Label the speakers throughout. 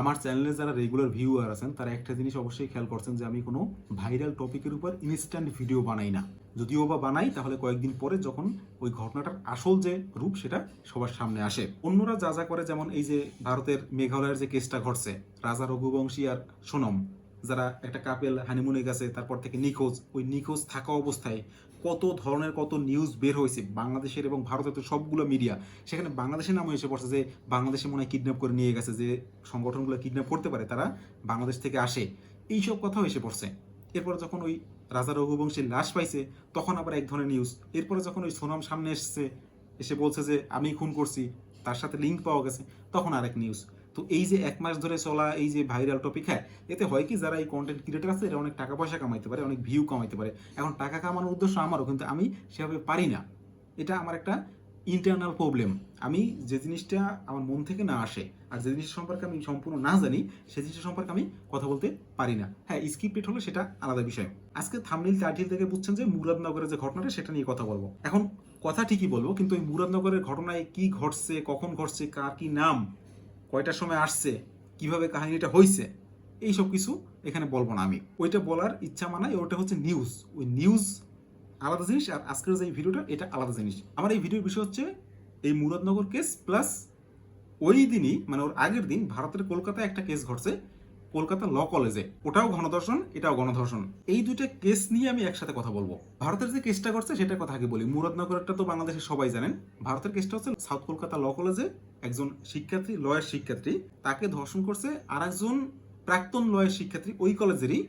Speaker 1: আমার চ্যানেলে যারা রেগুলার ভিউয়ার আছেন, তারা একটা জিনিস অবশ্যই খেয়াল করছেন যে আমি কোনো ভাইরাল টপিকের উপর ইনস্ট্যান্ট ভিডিও বানাই না। যদিও বা বানাই, তাহলে কয়েকদিন পরে যখন ওই ঘটনাটার আসল যে রূপ, সেটা সবার সামনে আসে। অন্যরা যা যা করে, যেমন এই যে ভারতের মেঘালয়ের যে কেসটা ঘটছে, রাজা রঘুবংশী আর সোনম, যারা একটা কাপেল হানিমুনে গেছে, তারপর থেকে নিখোঁজ, ওই নিখোঁজ থাকা অবস্থায় কত ধরনের কত নিউজ বের হয়েছে বাংলাদেশের এবং ভারতের তো সবগুলো মিডিয়া সেখানে বাংলাদেশের নামও এসে পড়ছে যে বাংলাদেশে মনে হয় কিডন্যাপ করে নিয়ে গেছে, যে সংগঠনগুলো কিডন্যাপ করতে পারে, তারা বাংলাদেশ থেকে আসে। এইসব কথাও এসে পড়ছে। এরপর যখন ওই রাজা রঘুবংশীর লাশ পাইছে, তখন আবার এক ধরনের নিউজ এরপরে যখন ওই সোনাম সামনে এসছে, এসে বলছে যে, আমি খুন করছি, তার সাথে লিঙ্ক পাওয়া গেছে, তখন আরেক নিউজ তো এই যে এক মাস ধরে চলা এই যে ভাইরাল টপিক হ্যাঁ এতে হয় কি যারা এই কন্টেন্ট ক্রিয়েটার আছে, এরা অনেক টাকা পয়সা কামাইতে পারে, অনেক ভিউ কামাইতে পারে। এখন টাকা কামানোর উদ্দেশ্য আমারও, কিন্তু আমি সেভাবে পারি না। এটা আমার একটা ইন্টারনাল প্রবলেম আমি যে জিনিসটা আমার মন থেকে না আসে, আর যে জিনিস সম্পর্কে আমি সম্পূর্ণ না জানি, সে জিনিসটা সম্পর্কে আমি কথা বলতে পারি না। হ্যাঁ স্ক্রিপ্টেড হলে সেটা আলাদা বিষয়। আজকে থামনিল টাইটেল থেকে বুঝছেন যে মুরাদনগরের যে ঘটনাটা, সেটা নিয়ে কথা বলব। এখন কথা ঠিকই বলব, কিন্তু ওই মুরাদনগরের ঘটনায় কি ঘটছে, কখন ঘটছে, কার কি নাম কয়টার সময় আসছে, কীভাবে কাহিনীটা হয়েছে এইসব কিছু এখানে বলব না আমি। ওইটা বলার ইচ্ছা মানায়, ওটা হচ্ছে নিউজ ওই নিউজ আলাদা জিনিস, আর আজকের যে এই ভিডিওটা এটা আলাদা জিনিস। আমার এই ভিডিওর বিষয় হচ্ছে, এই মুরাদনগর কেস প্লাস ওই দিনই মানে ওর আগের দিন ভারতের কলকাতায় একটা কেস ঘটছে কলকাতা ল কলেজে। ওটাও গণধর্ষণ এটাও গণধর্ষণ। এই দুইটা কেস নিয়ে আমি একসাথে কথা বলব। ভারতের যে কেসটা ঘটছে সেটা কথা আগে বলি। মুরাদনগরটা তো বাংলাদেশের সবাই জানেন। ভারতের কেসটা হচ্ছে সাউথ কলকাতা ল কলেজে একজন শিক্ষার্থী লয়ের শিক্ষার্থী, তাকে ধর্ষণ করছে আর একজন প্রাক্তন লয়ের শিক্ষার্থী ওই কলেজেরই,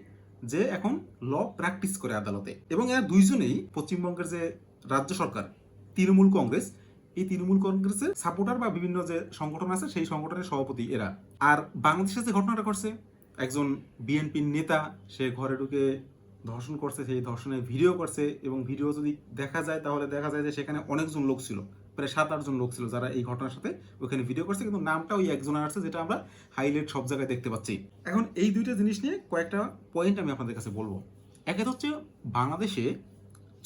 Speaker 1: যে এখন ল প্র্যাকটিস করে আদালতে। এবং এরা দুইজনেই পশ্চিমবঙ্গের যে রাজ্য সরকার, তৃণমূল কংগ্রেস, এই তৃণমূল কংগ্রেসের সাপোর্টার বা বিভিন্ন যে সংগঠন আছে, সেই সংগঠনের সভাপতি এরা। আর বাংলাদেশে যে ঘটনাটা করছে একজন বিএনপির নেতা, সে ঘরে ঢুকে ধর্ষণ করছে, সেই ধর্ষণের ভিডিও করছে এবং ভিডিও যদি দেখা যায়, তাহলে দেখা যায় যে সেখানে অনেকজন লোক ছিল, প্রায় সাত, আটজন লোক ছিল যারা এই ঘটনার সাথে ওখানে ভিডিও করছে। কিন্তু নামটা ওই একজনের আছে যেটা আমরা হাইলাইট সব জায়গায় দেখতে পাচ্ছি। এখন এই দুইটা জিনিস নিয়ে কয়েকটা পয়েন্ট আমি আপনাদের কাছে বলব। একে হচ্ছে বাংলাদেশে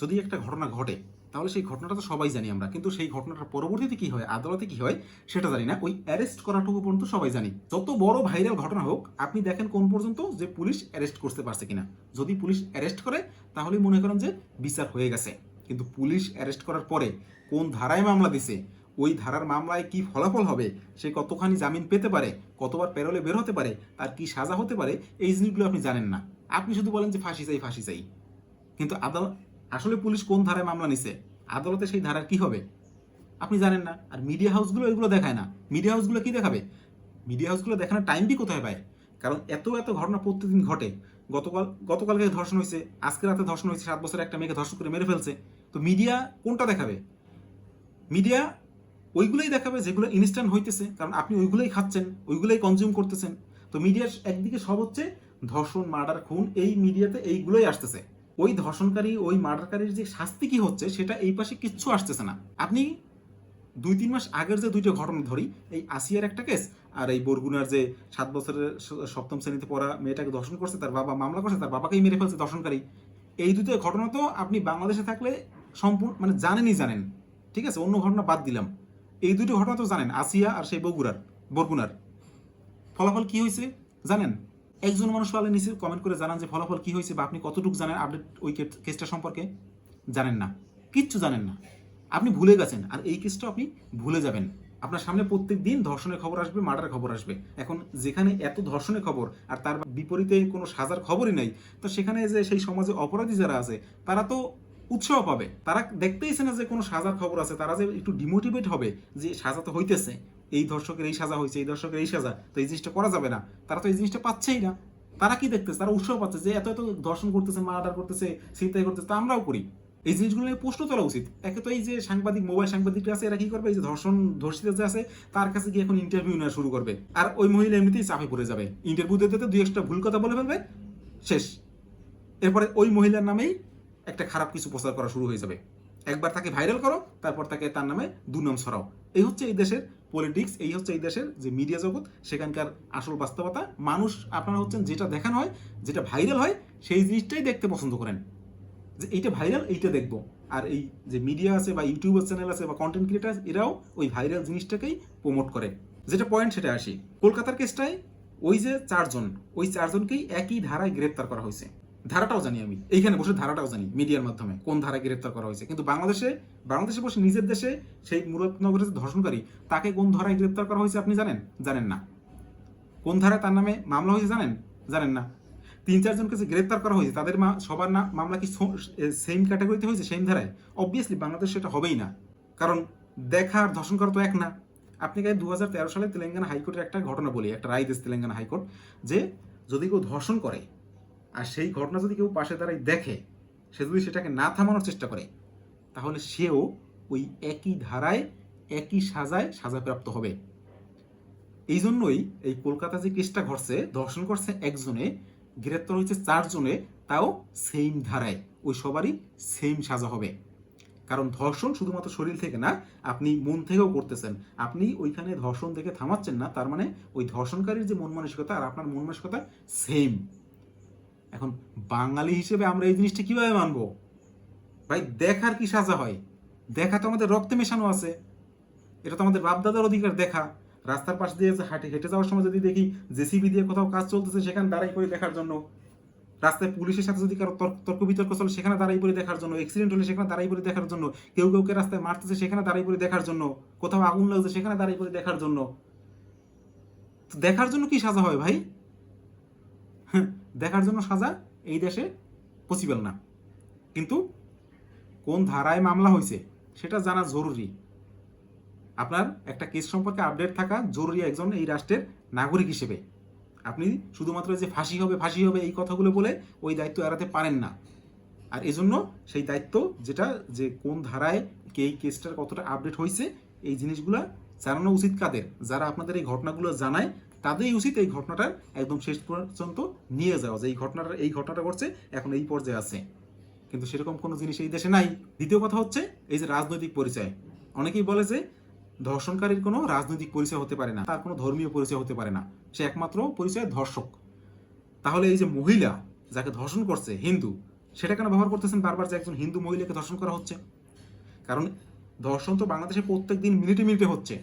Speaker 1: যদি একটা ঘটনা ঘটে তাহলে সেই ঘটনাটা তো সবাই জানি আমরা। কিন্তু সেই ঘটনাটার পরবর্তীতে কি হয়, আদালতে কি হয়, সেটা জানি না। ওই অ্যারেস্ট করাটুকু পর্যন্ত সবাই জানি। যত বড় ভাইরাল ঘটনা হোক, আপনি দেখেন কোন পর্যন্ত যে পুলিশ অ্যারেস্ট করতে পারছে কিনা। যদি পুলিশ অ্যারেস্ট করে তাহলে মনে করেন যে বিচার হয়ে গেছে। কিন্তু পুলিশ অ্যারেস্ট করার পরে কোন ধারায় মামলা দিছে, ওই ধারার মামলায় কি ফলাফল হবে, সে কতখানি জামিন পেতে পারে, কতবার পেরোলে বের হতে পারে, তার কি সাজা হতে পারে, এই জিনিসগুলো আপনি জানেন না। আপনি শুধু বলেন যে ফাঁসি চাই ফাঁসি চাই। কিন্তু আদালত আসলে পুলিশ কোন ধারায় মামলা নিছে? আদালতে সেই ধারার কি হবে? আপনি জানেন না। আর মিডিয়া হাউসগুলো এগুলো দেখায় না। মিডিয়া হাউসগুলো কি দেখাবে? মিডিয়া হাউসগুলো দেখানোর টাইম কি কোথায় পায়? কারণ এত এত ঘটনা প্রতিদিন ঘটে। গতকাল, গতকালকে ধর্ষণ হয়েছে, আজকে রাতে ধর্ষণ হয়েছে, সাত বছরের একটা মেয়েকে ধর্ষণ করে মেরে ফেলছে। তো মিডিয়া কোনটা দেখাবে? মিডিয়া ওইগুলোই দেখাবে যেগুলো ইনস্ট্যান্ট হইতেছে। কারণ আপনি ওইগুলোই খাচ্ছেন, ওইগুলোই কনজিউম করতেছেন। তো মিডিয়ার একদিকে সব হচ্ছে ধর্ষণ, মার্ডার, খুন, এই মিডিয়াতে এইগুলোই আসতেছে। ওই ধর্ষণকারী, ওই মার্ডারকারীর যে শাস্তি কি হচ্ছে, সেটা এই পাশে কিচ্ছু আসতেছে না। আপনি দুই তিন মাস আগের যে দুইটা ঘটনা ধরি, এই আসিয়ার একটা কেস আর এই বরগুনার যে সাত বছরের সপ্তম শ্রেণীতে পড়া মেয়েটাকে ধর্ষণ করছে, তার বাবা মামলা করছে, তার বাবাকেই মেরে ফেলছে ধর্ষণকারী। এই দুটো ঘটনা তো আপনি বাংলাদেশে থাকলে সম্পূর্ণ মানে জানেনই জানেন। ঠিক আছে, অন্য ঘটনা বাদ দিলাম। এই দুটো ঘটনা তো জানেন, আসিয়া আর সেই বগুড়ার, বরগুনার। ফলাফল কি হয়েছে জানেন? একজন মানুষ পালে নিচে কমেন্ট করে জানান যে ফলাফল কি হয়েছে বা আপনি কতটুকু জানেন আপডেট ওই কেসটা সম্পর্কে? জানেন না। কিচ্ছু জানেন না। আপনি ভুলে গেছেন আর এই কেসটা আপনি ভুলে যাবেন। আপনার সামনে প্রত্যেক দিন ধর্ষণের খবর আসবে, মার্ডারের খবর আসবে। এখন যেখানে এত ধর্ষণের খবর আর তার বিপরীতে কোনো সাজার খবরই নাই, তো সেখানে যে সেই সমাজে অপরাধী যারা আছে, তারা তো উৎসাহ পাবে। তারা দেখতেইছে না যে কোনো সাজার খবর আছে, তারা যে একটু ডিমোটিভেট হবে যে সাজা তো হইতেছে। এই দর্শকের এই সাজা হয়েছে এই দর্শকের এই সাজা, তো এই জিনিসটা করা যাবে না। তারা তো এই জিনিসটা পাচ্ছেই না। তারা কি দেখতেছে? তারা উৎসাহ পাচ্ছে যে এত এত দর্শন করতেছে মার্ডার করতেছে চিন্তাই করতেছে, তা আমরাও করি। এই জিনিসগুলো নিয়ে প্রশ্ন তোলা উচিত। একে তো এই যে সাংবাদিক মোবাইল সাংবাদিকরা আছে, এরা কি করবে? এই যে ধর্ষণ ধর্ষিত যে আছে, তার কাছে গিয়ে এখন ইন্টারভিউ নেওয়া শুরু করবে। আর ওই মহিলা এমনিতেই চাপে পড়ে যাবে। ইন্টারভিউ দিতে দুই একটা ভুল কথা বলে ফেলবে, শেষ। এরপরে ওই মহিলার নামেই একটা খারাপ কিছু প্রচার করা শুরু হয়ে যাবে। একবার তাকে ভাইরাল করো, তারপর তাকে তার নামে দুনাম ছড়াও। এই হচ্ছে এই দেশের পলিটিক্স এই হচ্ছে এই দেশের যে মিডিয়া জগৎ, সেখানকার আসল বাস্তবতা। মানুষ, আপনারা হচ্ছেন যেটা দেখানো হয়, যেটা ভাইরাল হয়, সেই জিনিসটাই দেখতে পছন্দ করেন। যে এইটা ভাইরাল এইটা দেখব। আর এই যে মিডিয়া আছে বা ইউটিউবার চ্যানেল আছে বা কন্টেন্ট ক্রিয়েটার এরাও ওই ভাইরাল জিনিসটাকেই প্রমোট করে। যেটা পয়েন্ট সেটা আসি। কলকাতার কেসটায় ওই যে চারজন, ওই চারজনকেই একই ধারায় গ্রেপ্তার করা হয়েছে। ধারাটাও জানি আমি। এইখানে বসে ধারাটাও জানি মিডিয়ার মাধ্যমে, কোন ধারায় গ্রেপ্তার করা হয়েছে। কিন্তু বাংলাদেশে বাংলাদেশে বসে নিজের দেশে সেই মুরাদনগরের যে ধর্ষণকারী, তাকে কোন ধারায় গ্রেপ্তার করা হয়েছে আপনি জানেন? জানেন না। কোন ধারায় তার নামে মামলা হয়েছে জানেন? জানেন না। তিন চারজনকে যে গ্রেপ্তার করা হয়েছে, তাদের মা- সবার না, মামলা কি সেম ক্যাটাগরিতে হয়েছে সেম ধারায়? অবভিয়াসলি বাংলাদেশ সেটা হবেই না। কারণ দেখা আর ধর্ষণ করা তো এক না। আপনি দু হাজার তেরো সালে তেলেঙ্গানা হাইকোর্টের একটা ঘটনা বলি, একটা রায় দিয়েছে তেলেঙ্গানা হাইকোর্ট, যে যদি কেউ ধর্ষণ করে আর সেই ঘটনা যদি কেউ পাশে দাঁড়ায় দেখে, সে যদি সেটাকে না থামানোর চেষ্টা করে, তাহলে সেও ওই একই ধারায়, একই সাজায় সাজাপ্রাপ্ত হবে। এই জন্যই এই কলকাতা যে কেসটা ঘটছে, ধর্ষণ করছে একজনে, গ্রেপ্তার হয়েছে চারজনে, তাও সেম ধারায়, ওই সবারই সেম সাজা হবে। কারণ ধর্ষণ শুধুমাত্র শরীর থেকে না, আপনি মন থেকেও করতেছেন। আপনি ওইখানে ধর্ষণ থেকে থামাচ্ছেন না, তার মানে ওই ধর্ষণকারীর যে মন মানসিকতা আর আপনার মন মানসিকতা সেম এখন বাঙালি হিসেবে আমরা এই জিনিসটা কীভাবে মানবো? ভাই, দেখার কি সাজা হয়? দেখা তো আমাদের রক্তে মেশানো আছে। এটা তো আমাদের বাপদাদার অধিকার দেখা। রাস্তার পাশ দিয়ে হাঁটে হেঁটে যাওয়ার সময় যদি দেখি জেসিবি দিয়ে কোথাও কাজ চলতেছে সেখানে দাঁড়াই করে দেখার জন্য। রাস্তায় পুলিশের সাথে যদি কারও তর্ক তর্ক বিতর্ক চলে, সেখানে দাঁড়াই করে দেখার জন্য। অ্যাক্সিডেন্ট হলে সেখানে দাঁড়াই করে দেখার জন্য। কেউ কেউ কেউকে রাস্তায় মারতেছে, সেখানে দাঁড়াই করে দেখার জন্য। কোথাও আগুন লাগছে, সেখানে দাঁড়াই করে দেখার জন্য। দেখার জন্য কি সাজা হয় ভাই? দেখার জন্য সাজা এই দেশে পসিবল না। কিন্তু কোন ধারায় মামলা হয়েছে সেটা জানা জরুরি। আপনার একটা কেস সম্পর্কে আপডেট থাকা জরুরি একজন এই রাষ্ট্রের নাগরিক হিসেবে। আপনি শুধুমাত্র যে ফাঁসি হবে ফাঁসি হবে এই কথাগুলো বলে ওই দায়িত্ব এড়াতে পারেন না। আর এজন্য সেই দায়িত্ব যেটা যে কোন ধারায় কে এই কেসটার কতটা আপডেট হয়েছে, এই জিনিসগুলো জানানো উচিত কাদের? যারা আপনাদের এই ঘটনাগুলো জানায় তাদেরই উচিত এই ঘটনাটার একদম শেষ পর্যন্ত নিয়ে যাওয়া যে এই ঘটনাটা এই ঘটনাটা ঘটছে, এখন এই পর্যায়ে আছে। কিন্তু সেরকম কোনো জিনিস এই দেশে নাই। দ্বিতীয় কথা হচ্ছে, এই যে রাজনৈতিক পরিচয়। অনেকেই বলে যে ধর্ষণকারীর কোনো রাজনৈতিক পরিচয় হতে পারে না, তার কোনো ধর্মীয় পরিচয় হতে পারে না। সে একমাত্র পরিচয় ধর্ষক। তাহলে এই যে মহিলা যাকে ধর্ষণ করছে, হিন্দু, সেটা কেন ব্যবহার করতেছেন বারবার যে একজন হিন্দু মহিলাকে ধর্ষণ করা হচ্ছে? কারণ ধর্ষণ তো বাংলাদেশে প্রত্যেক দিন মিনিটে মিনিটে হচ্ছে।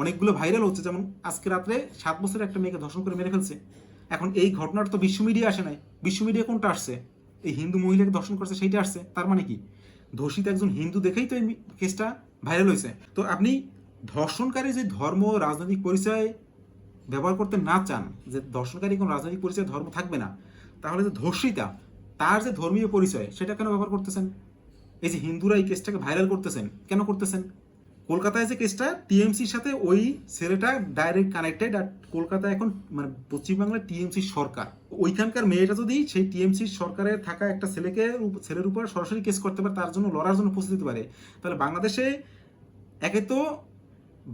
Speaker 1: অনেকগুলো ভাইরাল হচ্ছে, যেমন আজকে রাত্রে সাত বছরের একটা মেয়েকে ধর্ষণ করে মেরে ফেলছে। এখন এই ঘটনাটা তো বিশ্ব মিডিয়া আসে নাই। বিশ্ব মিডিয়া কোনটা আসছে? এই হিন্দু মহিলাকে ধর্ষণ করছে, সেইটা আসছে। তার মানে কি? ধর্ষিত একজন হিন্দু দেখেই তো এই কেসটা ভাইরাল হয়েছে। তো আপনি ধর্ষণকারী যে ধর্ম, রাজনৈতিক পরিচয় ব্যবহার করতে না চান, যে ধর্ষণকারী কোনো রাজনৈতিক পরিচয় ধর্ম থাকবে না, তাহলে যে ধর্ষিতা, তার যে ধর্মীয় পরিচয়, সেটা কেন ব্যবহার করতেছেন? এই যে হিন্দুরা এই কেসটাকে ভাইরাল করতেছেন, কেন করতেছেন? কলকাতায় যে কেসটা টিএমসির সাথে ওই ছেলেটা ডাইরেক্ট কানেক্টেড আর কলকাতা এখন মানে পশ্চিমবাংলার টিএমসির সরকার। ওইখানকার মেয়েটা যদি সেই টিএমসির সরকারের থাকা একটা ছেলেকে ছেলের উপর সরাসরি কেস করতে পারে, তার জন্য লড়ার জন্য প্রস্তুতি দিতে পারে, তাহলে বাংলাদেশে একে তো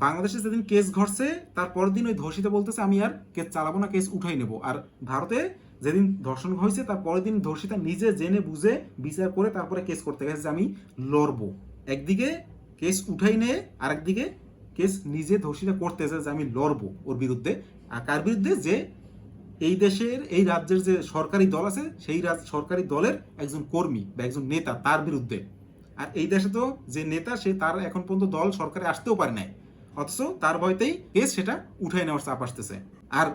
Speaker 1: বাংলাদেশে যেদিন কেস ঘটছে, তার পরের দিন ওই ধর্ষিত বলতেছে, আমি আর কেস চালাবো না কেস উঠাই নেব। আর ভারতে যেদিন ধর্ষণ হয়েছে, তার পরের দিন ধর্ষিতা নিজে জেনে বুঝে বিচার করে তারপরে কেস করতে গেছে যে আমি লড়বো। একদিকে কেস উঠাই নিয়ে আরেকদিকে কেস নিজে ধর্ষিতা করতেছে যে আমি লড়বো ওর বিরুদ্ধে। আর কার বিরুদ্ধে? যে এই দেশের, এই রাজ্যের যে সরকারি দল আছে, সেই রাজ, সরকারি দলের একজন কর্মী বা একজন নেতা তার বিরুদ্ধে। আর এই দেশে তো যে নেতা, সে তার এখন পর্যন্ত দল সরকারে আসতেও পারে নাই। অথচ তার ভয়তেই কেস সেটা উঠাই নেওয়ার চাপ আসতেছে। আর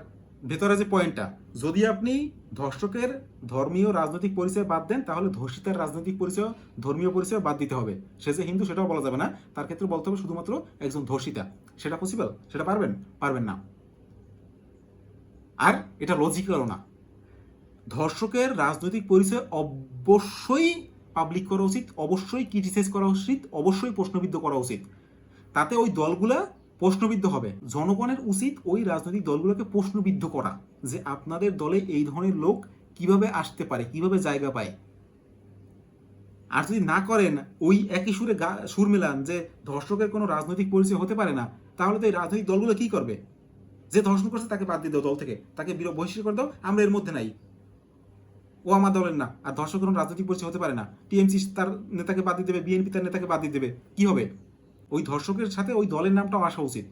Speaker 1: ভেতরে যে পয়েন্টটা যদি আপনি ধর্ষকের ধর্মীয় রাজনৈতিক পরিচয় বাদ দেন, তাহলে ধর্ষিতার রাজনৈতিক পরিচয়, ধর্মীয় পরিচয় বাদ দিতে হবে। সে যে হিন্দু, সেটাও বলা যাবে না। তার ক্ষেত্রে বলতে হবে শুধুমাত্র একজন ধর্ষিতা। সেটা পসিবল সেটা পারবেন? পারবেন না। আর এটা লজিক্যালও না। ধর্ষকের রাজনৈতিক পরিচয় অবশ্যই পাবলিক করা উচিত, অবশ্যই ক্রিটিসাইজ করা উচিত, অবশ্যই প্রশ্নবিদ্ধ করা উচিত। তাতে ওই দলগুলা প্রশ্নবিদ্ধ হবে। জনগণের উচিত ওই রাজনৈতিক দলগুলোকে প্রশ্নবিদ্ধ করা যে আপনাদের দলে এই ধরনের লোক কীভাবে আসতে পারে, কীভাবে জায়গা পায়। আর যদি না করেন, ওই একই সুরে গা, সুর মেলান যে ধর্ষকের কোনো রাজনৈতিক পরিচয় হতে পারে না, তাহলে তো এই রাজনৈতিক দলগুলো কি করবে? যে ধর্ষণ করছে তাকে বাদ দিয়ে দাও দল থেকে, তাকে বিরো, বহিষ্কার করে দাও, আমরা এর মধ্যে নাই। ও আমার দলের না, আর ধর্ষক কোনো রাজনৈতিক পরিচয় হতে পারে না। টিএমসি তার নেতাকে বাদ দিয়ে দেবে, বিএনপি তার নেতাকে বাদ দিয়ে দেবে, কি হবে? ওই ধর্ষকের সাথে ওই দলের নামটাও আসা উচিত।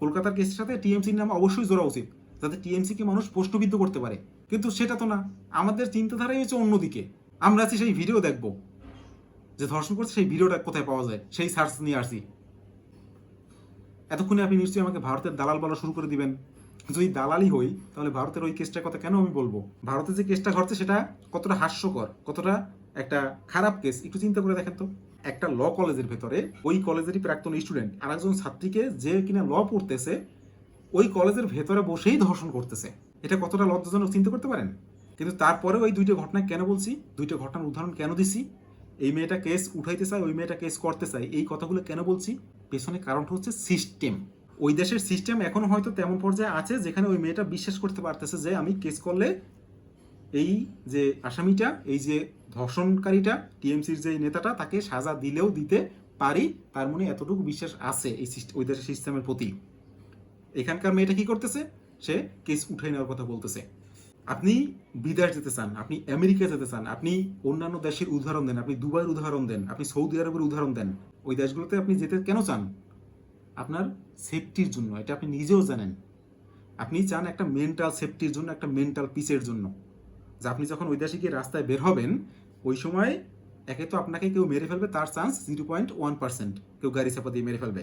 Speaker 1: কলকাতার কেসের সাথে টিএমসির নাম অবশ্যই জোড়া উচিত, যাতে টিএমসিকে মানুষ প্রশ্নবিদ্ধ করতে পারে। কিন্তু সেটা তো না, আমাদের চিন্তাধারাই হচ্ছে অন্যদিকে। আমরা আছি সেই ভিডিও দেখব। যে ধর্ষণ করছে সেই ভিডিওটা কোথায় পাওয়া যায়, সেই সার্চ নিয়ে আসি। এতক্ষণে আপনি নিশ্চয়ই আমাকে ভারতের দালাল বলা শুরু করে দিবেন। যদি দালালি হই, তাহলে ভারতের ওই কেসটার কথা কেন আমি বলব? ভারতে যে কেসটা ঘটছে, সেটা কতটা হাস্যকর, কতটা একটা খারাপ কেস, একটু চিন্তা করে দেখেন তো। একটা ল কলেজের ভেতরে ওই কলেজেরই প্রাক্তন স্টুডেন্ট আর একজন ছাত্রীকে যে কিনা ল পড়তেছে, ওই কলেজের ভেতরে বসেই ধর্ষণ করতেছে। এটা কতটা লজ্জাজনক চিন্তা করতে পারেন? কিন্তু তারপরে ওই দুইটা ঘটনা কেন বলছি? দুইটা ঘটনার উদাহরণ কেন দিছি? এই মেয়েটা কেস উঠাইতে চায়, ওই মেয়েটা কেস করতে চায়, এই কথাগুলো কেন বলছি? পেছনে কারণটা হচ্ছে সিস্টেম ওই দেশের সিস্টেম এখনও হয়তো তেমন পর্যায়ে আছে যেখানে ওই মেয়েটা বিশ্বাস করতে পারতেছে যে আমি কেস করলে এই যে আসামিটা, এই যে ধর্ষণকারীটা, টিএমসির যে নেতাটা, তাকে সাজা দিলেও দিতে পারি, তার মনে এতটুকু বিশ্বাস আছে এই ওই দেশের সিস্টেমের প্রতি। এখানকার মেয়েটা কি করতেছে? সে কেস উঠাই নেওয়ার কথা বলতেছে। আপনি বিদেশ যেতে চান, আপনি আমেরিকা যেতে চান, আপনি অন্যান্য দেশের উদাহরণ দেন, আপনি দুবাইয়ের উদাহরণ দেন, আপনি সৌদি আরবের উদাহরণ দেন, ওই দেশগুলোতে আপনি যেতে কেন চান? আপনার সেফটির জন্য, এটা আপনি নিজেও জানেন। আপনি চান একটা মেন্টাল সেফটির জন্য, একটা মেন্টাল পিসের জন্য। যে আপনি যখন ওই দেশে গিয়ে রাস্তায় বের হবেন, ওই সময় একে তো আপনাকে কেউ মেরে ফেলবে, তার chance zero point one percent কেউ গাড়ি চাপা দিয়ে মেরে ফেলবে।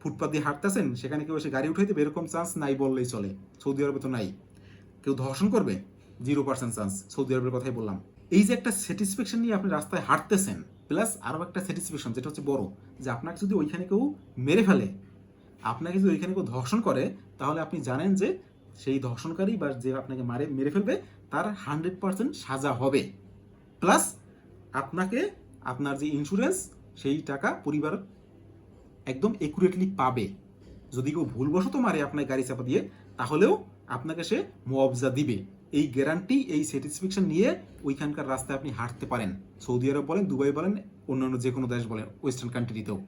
Speaker 1: ফুটপাত দিয়ে হাঁটতেছেন, সেখানে কেউ এসে গাড়ি উঠাই দেবে, এরকম চান্স নাই বললেই চলে। সৌদি আরবে তো নাই। কেউ ধর্ষণ করবে জিরো পার্সেন্ট চান্স সৌদি আরবের কথাই বললাম। এই যে একটা স্যাটিসফ্যাকশন নিয়ে আপনি রাস্তায় হাঁটতেছেন প্লাস আরও একটা স্যাটিসফ্যাকশন যেটা হচ্ছে বড়, যে আপনাকে যদি ওইখানে কেউ মেরে ফেলে, আপনাকে যদি ওইখানে কেউ ধর্ষণ করে, তাহলে আপনি জানেন যে সেই ধর্ষণকারী বা যে আপনাকে মারে, মেরে ফেলবে তার হান্ড্রেড পার্সেন্ট সাজা হবে। প্লাস আপনাকে আপনার যে ইন্স্যুরেন্স সেই টাকা পরিবার একদম একুরেটলি পাবে। যদি কেউ ভুলবশত মারে আপনার গাড়ি চাপা দিয়ে, তাহলেও আপনাকে সে মুআবজা দিবে। এই গ্যারান্টি এই স্যাটিসফ্যাকশন নিয়ে ওইখানকার রাস্তায় আপনি হাঁটতে পারেন। সৌদি আরব বলেন, দুবাই বলেন, অন্যান্য যে কোনো দেশ বলেন ওয়েস্টার্ন কান্ট্রিতেও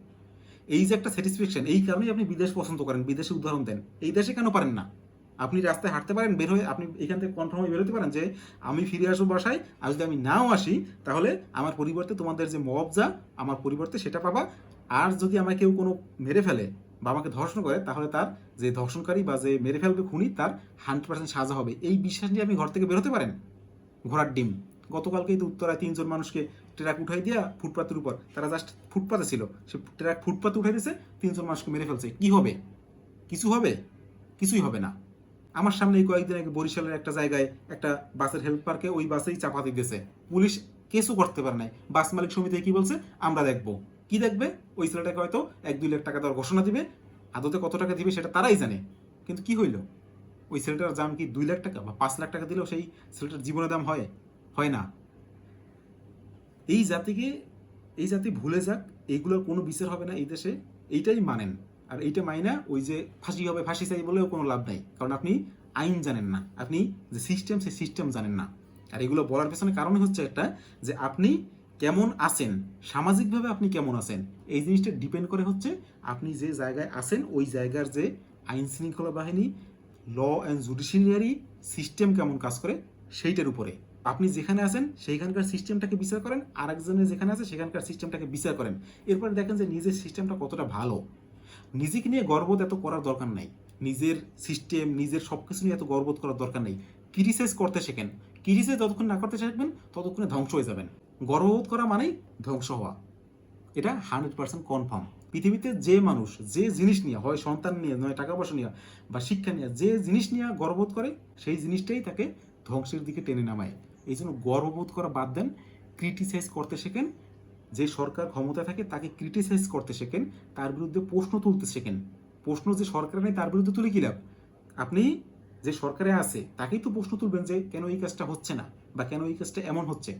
Speaker 1: এই যে একটা স্যাটিসফ্যাকশন এই কারণেই আপনি বিদেশ পছন্দ করেন। বিদেশে উদাহরণ দেন। এই দেশে কেন পারেন না? আপনি রাস্তায় হাঁটতে পারেন, বের হয়ে আপনি এখান থেকে কনফার্ম হয়ে বেরোতে পারেন যে আমি ফিরে আসব বাসায়। আর যদি আমি নাও আসি, তাহলে আমার পরিবর্তে তোমাদের যে মুআবজা, আমার পরিবর্তে সেটা পাবা। আর যদি আমাকে কেউ কোনো মেরে ফেলে বা আমাকে ধর্ষণ করে, তাহলে তার যে ধর্ষণকারী বা যে মেরে ফেলবে খুনি, তার হান্ড্রেড পার্সেন্ট সাজা হবে। এই বিশ্বাস নিয়ে আপনি ঘর থেকে বেরোতে পারেন? ঘোড়ার ডিম। গতকালকেই তো উত্তরায় তিনজন মানুষকে ট্রাক উঠাই দিয়া ফুটপাতের উপর, তারা জাস্ট ফুটপাতে ছিল। সে ট্রাক ফুটপাতে উঠাই দিয়েছে তিনজন মানুষকে মেরে ফেলছে। কি হবে? কিছু হবে? কিছুই হবে না। আমার সামনে এই কয়েকদিন আগে বরিশালের একটা জায়গায় একটা বাসের হেল্প হেল্পারকে ওই বাসেই চাপা দিতেছে। পুলিশ কেসও করতে পারে নাই। বাস মালিক সমিতি কি বলছে? আমরা দেখব। কি দেখবে? ওই ছেলেটাকে হয়তো এক দুই লাখ টাকা দেওয়ার ঘোষণা দিবে। আদতে কত টাকা দিবে সেটা তারাই জানে। কিন্তু কি হইল? ওই ছেলেটার দাম কি দুই লাখ টাকা বা পাঁচ লাখ টাকা দিলেও সেই ছেলেটার জীবনের দাম হয়? হয় না। এই জাতিকে, এই জাতি ভুলে যাক এইগুলোর কোনো বিচার হবে না এই দেশে। এইটাই মানেন। আর এইটা মাইনা ওই যে ফাঁসি হবে, ফাঁসি চাই বলেও কোনো লাভ নাই। কারণ আপনি আইন জানেন না। আপনি যে সিস্টেম সেই সিস্টেম জানেন না। আর এগুলো বলার পেছনে কারণ হচ্ছে একটা যে আপনি কেমন আছেন, সামাজিকভাবে আপনি কেমন আছেন, এই জিনিসটা ডিপেন্ড করে হচ্ছে আপনি যে জায়গায় আছেন, ওই জায়গার যে আইন শৃঙ্খলা বাহিনী ল অ্যান্ড জুডিশিয়ারি সিস্টেম কেমন কাজ করে, সেইটার উপরে। আপনি যেখানে আছেন, সেইখানকার সিস্টেমটাকে বিচার করেন আর একজনের যেখানে আছে, সেখানকার সিস্টেমটাকে বিচার করেন। এরপরে দেখেন যে নিজের সিস্টেমটা কতটা ভালো। নিজেকে নিয়ে গর্ববোধ এত করার দরকার নাই। নিজের সিস্টেম নিজের সব কিছু নিয়ে এত গর্ববোধ করার দরকার নেই। ক্রিটিসাইজ করতে শেখেন। ক্রিটিসাইজ যতক্ষণ না করতে শিখবেন, ততক্ষণে ধ্বংস হয়ে যাবেন। গর্ববোধ করা মানেই ধ্বংস হওয়া। এটা হান্ড্রেড পার্সেন্ট কনফার্ম পৃথিবীতে যে মানুষ যে জিনিস নিয়ে, হয় সন্তান নিয়ে, নয় টাকা পয়সা নিয়ে বা শিক্ষা নিয়ে, যে জিনিস নিয়ে গর্ববোধ করে, সেই জিনিসটাই তাকে ধ্বংসের দিকে টেনে নামায়। এই জন্য গর্ববোধ করা বাদ দেন ক্রিটিসাইজ করতে শেখেন যে সরকার ক্ষমতা থাকে তাকে ক্রিটিসাইজ করতে শেখেন, তার বিরুদ্ধে প্রশ্ন তুলতে শেখেন। প্রশ্ন যে সরকার নেই, তার বিরুদ্ধে তুলে কি লাভ? আপনি যে সরকারে আছে, তাকেই তো প্রশ্ন তুলবেন যে কেন এই কাজটা হচ্ছে না বা কেন এই কাজটা এমন হচ্ছে?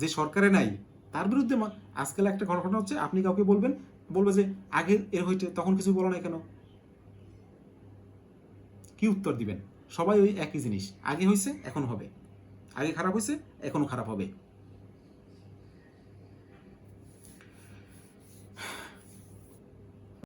Speaker 1: যে সরকারে নাই, তার বিরুদ্ধে আজকাল একটা ঘটনা হচ্ছে, আপনি কাউকে বলবেন, বলবে যে আগে এর হইতে, তখন কিছু বলো না কেন? কি উত্তর দিবেন? সবাই ওই একই জিনিস, আগে হয়েছে এখন হবে। আগে খারাপ হয়েছে এখনও খারাপ হবে।